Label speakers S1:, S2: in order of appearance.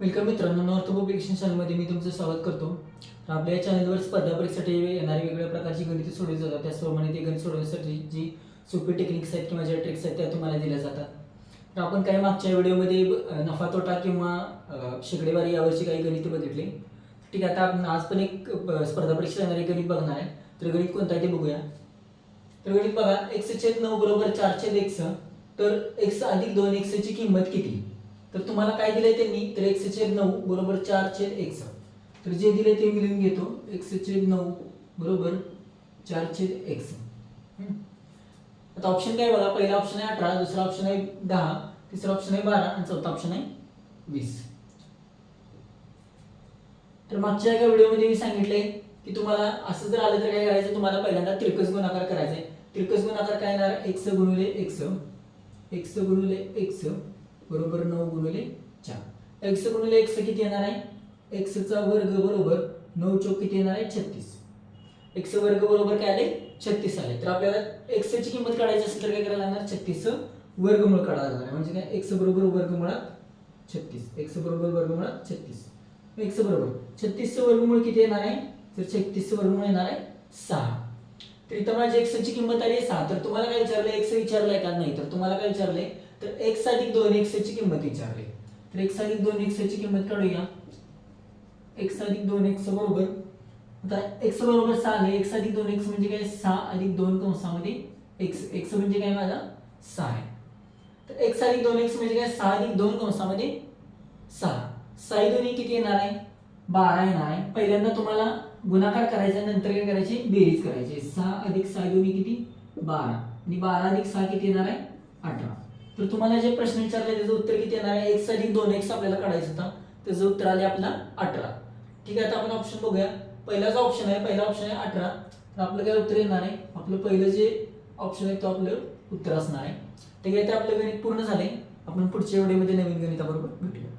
S1: Welcome मित्रांनो north publication चॅनलमध्ये मी तुमचं स्वागत करतो. तर आपल्या या चॅनलवर स्पर्धा परीक्षेसाठी येणारी वेगवेगळ्या प्रकारची गणिते सोडवली जातात. त्याचप्रमाणे ते गणित सोडवण्यासाठी जी सोपी टेक्निक्स आहेत किंवा ज्या ट्रिक्स आहेत त्या तुम्हाला दिल्या जातात. तर आपण काय मागच्या व्हिडिओमध्ये नफा तोटा किंवा शेकडेवारी यावरची काही गणिते बघितली. ठीक आहे आता आपण आज पण एक स्पर्धा परीक्षा येणारी गणित बघणार आहे. तर गणित कोणतं आहे ते बघूया. तर गणित बघा एकशे छेद नऊ बरोबर चार छेद एक्स तर एक्स अधिक दोन एक्स किंमत किती? तर तुम्हाला काय दिलंय त्यांनी? तर एक्स छेद नऊ बरोबर चार छेद एक्स तर जे दिले ते मी लिहून घेतो. एक्स छेद नऊ बरोबर चार छेद एक्स आता ऑप्शन काय बघा? पहिला ऑप्शन आहे अठरा दुसरा ऑप्शन आहे दहा तिसरा ऑप्शन आहे बारा आणि चौथा ऑप्शन आहे वीस. तर मागच्या एका व्हिडिओमध्ये मी सांगितलंय की तुम्हाला असं जर आलं तर काय करायचं? तुम्हाला पहिल्यांदा त्रिकस गुणाकार करायचा आहे त्रिकस गुणाकार काय येणार? एक्स गुणुले एक्स एक्स गुणुले एक्स बरोबर नऊ गुणिले चार. एक्स गुणिले एक्स किती येणार आहे? एक्सचा वर्ग बरोबर नऊ चौक किती येणार आहे? छत्तीस. एक्स वर्ग बरोबर काय आले? छत्तीस आले. तर आपल्याला एक्सची किंमत काढायची असेल तर काय करायला लागणार? छत्तीस वर्गमूळ काढायला लागणार म्हणजे काय? एक्स बरोबर वर्गमुळात छत्तीस. एक्स बरोबर वर्गमुळात छत्तीस. एक्स बरोबर. छत्तीसचं वर्गमूळ किती येणार आहे? तर छत्तीसचं वर्गमूळ येणार आहे सहा. तर इथं माझी एक्स ची किंमत आली आहे सहा. तर तुम्हाला काय विचारलं एक्स विचारलंय का? नाही. तर तुम्हाला काय विचारलंय? तर एक्स अधिक दोन एक्स ची किंमत विचारली. तर एक्स अधिक दोन एक्स ची किंमत काढूया. एक्स अधिक दोन एक्स बरोबर. आता एक्स बरोबर सहा आले एक्स अधिक दोन एक्स म्हणजे काय? सहा अधिक दोन कंसामध्ये एक्स. एक्स म्हणजे काय माझा? सहा आहे. तर एक्स अधिक दोन एक्स म्हणजे काय? सहा अधिक दोन कंसामध्ये सहा. साई दोन्ही किती येणार आहे? बारा आहे ना पहिल्यांदा तुम्हाला गुणाकार करायचा नंतर काय करायची? बेरीज करायची. सहा अधिक सहा दोन्ही किती? बारा. आणि बारा अधिक सहा किती येणार आहे? अठरा. तर तुम्हाला जे प्रश्न विचारले त्याचं उत्तर किती येणार आहे? एक्स अधिक दोन एक्स आपल्याला काढायचं होता. त्याचं उत्तर आले आपला अठरा. ठीक आहे आता आपण ऑप्शन बघूया. पहिला जो ऑप्शन आहे पहिला ऑप्शन आहे अठरा. तर आपलं काय उत्तर येणार आहे? आपलं पहिलं जे ऑप्शन आहे तो आपलं उत्तर असणार आहे. ठीक आहे ते आपलं गणित पूर्ण झाले आपण पुढच्या व्हिडिओमध्ये नवीन गणिताबरोबर भेटूया.